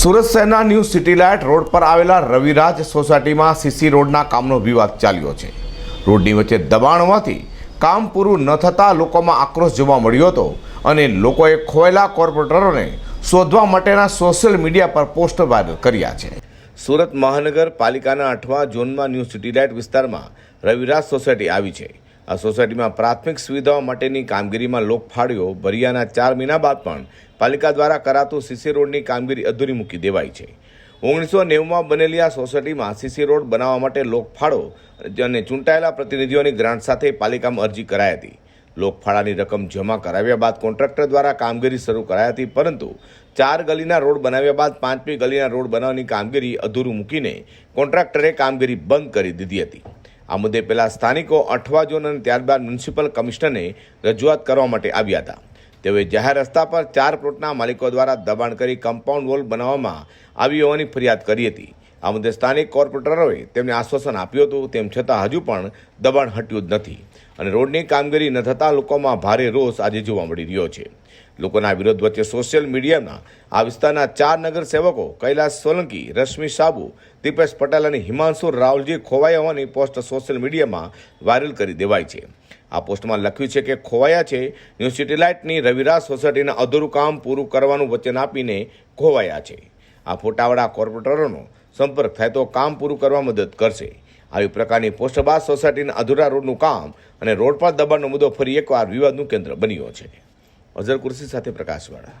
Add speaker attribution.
Speaker 1: સુરત શહેરના new city light road પર આવેલા રવિરાજ સોસાયટીમાં સીસી રોડના કામનો વિવાદ ચાલ્યો છે. રોડની વચ્ચે દબાણ હોવાથી કામ પૂરું ન થતાં લોકોમાં આક્રોશ જોવા મળ્યો હતો અને લોકોએ ખોયેલા કોર્પોરેટરોને શોધવા માટેના સોશિયલ મીડિયા પર પોસ્ટર વાયરલ કર્યા છે. સુરત મહાનગરપાલિકાના આઠમા ઝોનમાં ન્યૂ સિટીલાઇટ વિસ્તારમાં રવિરાજ સોસાયટી આવી છે. આ સોસાયટીમાં પ્રાથમિક સુવિધાઓ માટેની કામગીરીમાં લોકફાળીઓ ભર્યાના ચાર મહિના બાદ પણ પાલિકા દ્વારા કરાતું સીસી રોડની કામગીરી અધૂરી મૂકી દેવાઈ છે. ઓગણીસો નેવુંમાં બનેલી આ સોસાયટીમાં સીસી રોડ બનાવવા માટે લોકફાળો અને ચૂંટાયેલા પ્રતિનિધિઓની ગ્રાન્ટ સાથે પાલિકામાં અરજી કરાઈ હતી. લોકફાળાની રકમ જમા કરાવ્યા બાદ કોન્ટ્રાક્ટર દ્વારા કામગીરી શરૂ કરાઈ હતી, પરંતુ ચાર ગલીના રોડ બનાવ્યા બાદ પાંચમી ગલીના રોડ બનાવવાની કામગીરી અધૂરું મૂકીને કોન્ટ્રાક્ટરે કામગીરી બંધ કરી દીધી હતી. આ મુદ્દે પહેલા સ્થાનિકો અઠવા ઝોન અને ત્યારબાદ મ્યુનિસિપલ કમિશનરને રજૂઆત કરવા માટે આવ્યા હતા. તેઓએ જાહેર રસ્તા પર ચાર પ્લોટના માલિકો દ્વારા દબાણ કરી કમ્પાઉન્ડ વોલ બનાવવામાં આવી હોવાની ફરિયાદ કરી હતી. આ મુદ્દે સ્થાનિક કોર્પોરેટરોએ તેમને આશ્વાસન આપ્યું હતું, તેમ છતાં હજુ પણ દબાણ હટ્યું જ નથી. અને રોડની કામગીરી ન થતાં લોકોમાં ભારે રોષ આજે જોવા મળી રહ્યો છે. લોકોના વિરોધ વચ્ચે સોશિયલ મીડિયાના આ વિસ્તારના ચાર નગરસેવકો કૈલાસ સોલંકી, રશ્મિ સાબુ, દીપેશ પટેલ અને હિમાંશુ રાવલજી ખોવાયા હોવાની પોસ્ટ સોશિયલ મીડિયામાં વાયરલ કરી દેવાય છે. આ પોસ્ટમાં લખ્યું છે કે ખોવાયા છે, ન્યૂ સિટી લાઇટની રવિરાજ સોસાયટીના અધૂરું કામ પૂરું કરવાનું વચન આપીને ખોવાયા છે. આ ફોટાવાળા કોર્પોરેટરોનો સંપર્ક થાય તો કામ પૂરું કરવા મદદ કરશે. આવી પ્રકારની પોસ્ટબાસ સોસાયટીના અધૂરા રોડનું કામ અને રોડ પર દબાણનો મુદ્દો ફરી એકવાર વિવાદનું કેન્દ્ર બન્યો છે. અઝર કુર્સી સાથે પ્રકાશવાળા.